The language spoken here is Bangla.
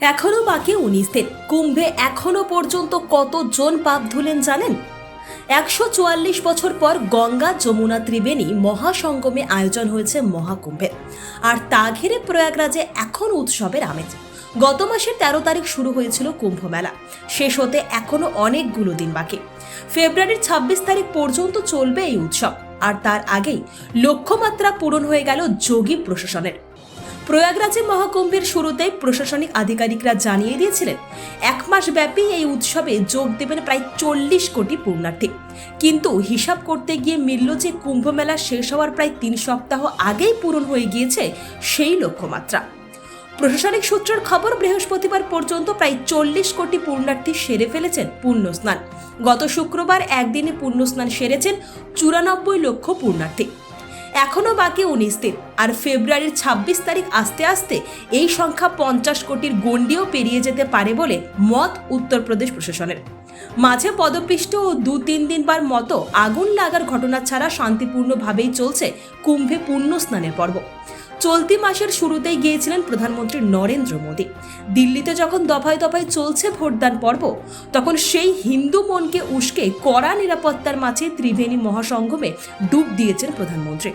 এখনও বাকি উনিশ দিন। কুম্ভে এখনও পর্যন্ত কতজন পাপ ধুলেন জানেন? একশো চুয়াল্লিশ বছর পর গঙ্গা যমুনা ত্রিবেণী মহাসঙ্গমে আয়োজন হয়েছে মহাকুম্ভের আর তা ঘিরে প্রয়াগরাজে এখন উৎসবের আমেজ। গত মাসের তেরো তারিখ শুরু হয়েছিল কুম্ভ মেলা শেষ হতে এখনও অনেকগুলো দিন বাকি। ফেব্রুয়ারির ছাব্বিশ তারিখ পর্যন্ত চলবে এই উৎসব। আর তার আগেই লক্ষ্যমাত্রা পূরণ হয়ে গেল যোগী প্রশাসনের। প্রয়াগরাজে মহাকুম্ভের শুরুতে প্রশাসনিক আধিকারিকরা জানিয়ে দিয়েছিলেন, এক মাস ব্যাপী এই উৎসবে যোগ দেবেন প্রায় চল্লিশ কোটি পূর্ণার্থী কিন্তু হিসাব করতে গিয়ে মিলল যে কুম্ভ মেলা শেষ হওয়ার প্রায় তিন সপ্তাহ আগেই পূরণ হয়ে গিয়েছে সেই লক্ষ্যমাত্রা। প্রশাসনিক সূত্রের খবর, বৃহস্পতিবার পর্যন্ত প্রায় চল্লিশ কোটি পূর্ণার্থী সেরে ফেলেছেন পুণ্য স্নান গত শুক্রবার একদিনে পুণ্য স্নান সেরেছেন চুরানব্বই লক্ষ পূর্ণার্থী এখনও বাকি উনিশ দিন। আর ফেব্রুয়ারির ছাব্বিশ তারিখ আসতে আসতে এই সংখ্যা পঞ্চাশ কোটির গণ্ডিও পেরিয়ে যেতে পারে বলে মত উত্তরপ্রদেশ প্রশাসনের। মাঝে পদপিষ্ট ও দু তিন দিনবার মতো আগুন লাগার ঘটনা ছাড়া শান্তিপূর্ণভাবেই চলছে কুম্ভে পুণ্য স্নানের পর্ব। চলতি মাসের শুরুতেই গিয়েছিলেন প্রধানমন্ত্রী নরেন্দ্র মোদী। দিল্লিতে যখন দফায় দফায় চলছে ভোটদান পর্ব, তখন সেই হিন্দু মনকে উস্কে কড়া নিরাপত্তার মাঝে ত্রিবেণী মহাসংগমে ডুব দিয়েছেন প্রধানমন্ত্রী।